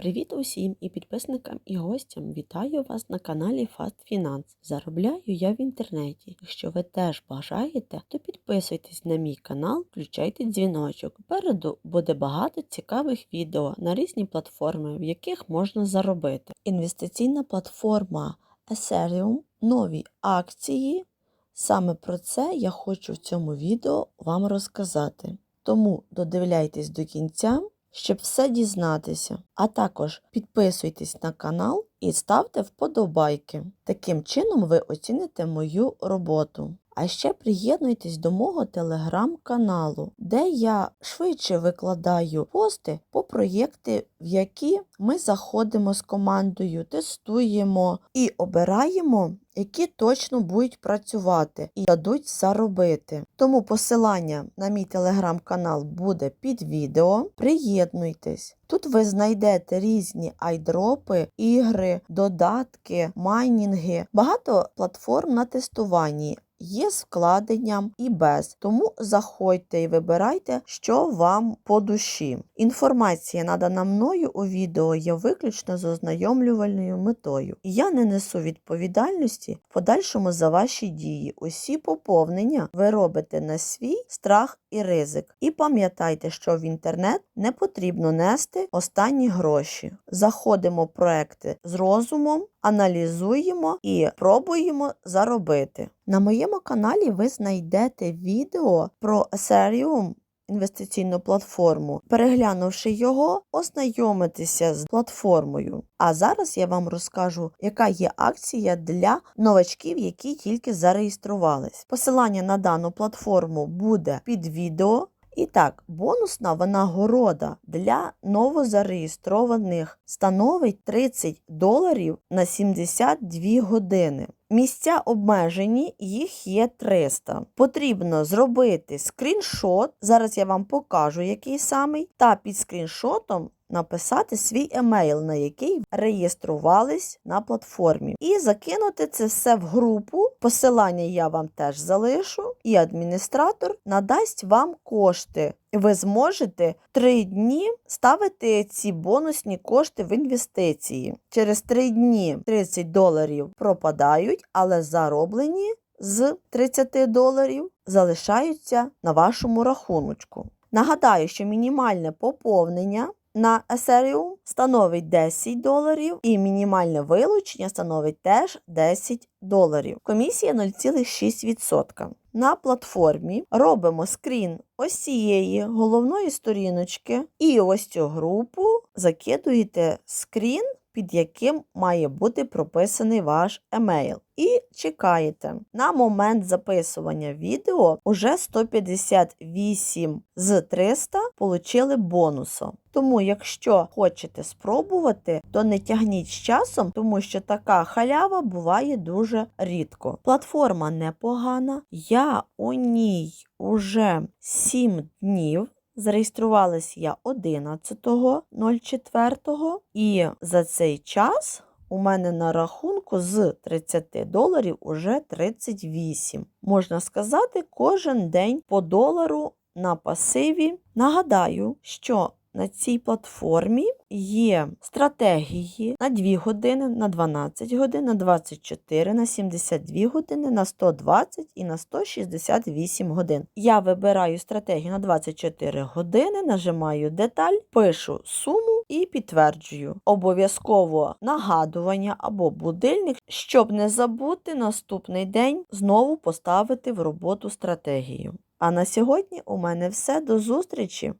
Привіт усім і підписникам і гостям. Вітаю вас на каналі Fast Finance. Заробляю я в інтернеті. Якщо ви теж бажаєте, то підписуйтесь на мій канал, включайте дзвіночок. Попереду буде багато цікавих відео на різні платформи, в яких можна заробити. Інвестиційна платформа Ethereum, нові акції. Саме про це я хочу в цьому відео вам розказати. Тому додивляйтесь до кінця, щоб все дізнатися. А також підписуйтесь на канал і ставте вподобайки. Таким чином ви оціните мою роботу. А ще приєднуйтесь до мого телеграм-каналу, де я швидше викладаю пости по проєкти, в які ми заходимо з командою, тестуємо і обираємо, які точно будуть працювати і дадуть заробити. Тому посилання на мій телеграм-канал буде під відео. Приєднуйтесь. Тут ви знайдете різні айдропи, ігри, додатки, майнінги, багато платформ на тестуванні. Є з вкладенням і без, тому заходьте і вибирайте, що вам по душі. Інформація, надана мною у відео, є виключно з ознайомлювальною метою. Я не несу відповідальності в подальшому за ваші дії. Усі поповнення ви робите на свій страх і ризик. І пам'ятайте, що в інтернет не потрібно нести останні гроші. Заходимо в проекти з розумом, аналізуємо і пробуємо заробити. На моєму каналі ви знайдете відео про Ethereum інвестиційну платформу. Переглянувши його, ознайомитися з платформою. А зараз я вам розкажу, яка є акція для новачків, які тільки зареєструвались. Посилання на дану платформу буде під відео. І так, бонусна винагорода для новозареєстрованих становить 30 доларів на 72 години. Місця обмежені, їх є 300. Потрібно зробити скріншот. Зараз я вам покажу, який самий, та під скріншотом написати свій емейл, на який реєструвались на платформі, і закинути це все в групу. Посилання я вам теж залишу, і адміністратор надасть вам кошти. Ви зможете три дні ставити ці бонусні кошти в інвестиції. Через три дні 30 доларів пропадають, але зароблені з 30 доларів залишаються на вашому рахуночку. Нагадаю, що мінімальне поповнення на Ethereum становить 10 доларів, і мінімальне вилучення становить теж 10 доларів. Комісія 0,6%. На платформі робимо скрін ось цієї головної сторіночки, і ось цю групу закидуєте скрін. Під яким має бути прописаний ваш емейл. І чекаєте. На момент записування відео уже 158 з 300 отримали бонусом. Тому, якщо хочете спробувати, то не тягніть з часом, тому що така халява буває дуже рідко. Платформа непогана. Я у ній уже 7 днів. Зареєструвалась я 11.04 і за цей час у мене на рахунку з 30 доларів уже 38. Можна сказати, кожен день по долару на пасиві. Нагадаю, що на цій платформі є стратегії на 2 години, на 12 годин, на 24, на 72 години, на 120 і на 168 годин. Я вибираю стратегію на 24 години, нажимаю деталь, пишу суму і підтверджую. Обов'язково нагадування або будильник, щоб не забути наступний день знову поставити в роботу стратегію. А на сьогодні у мене все. До зустрічі!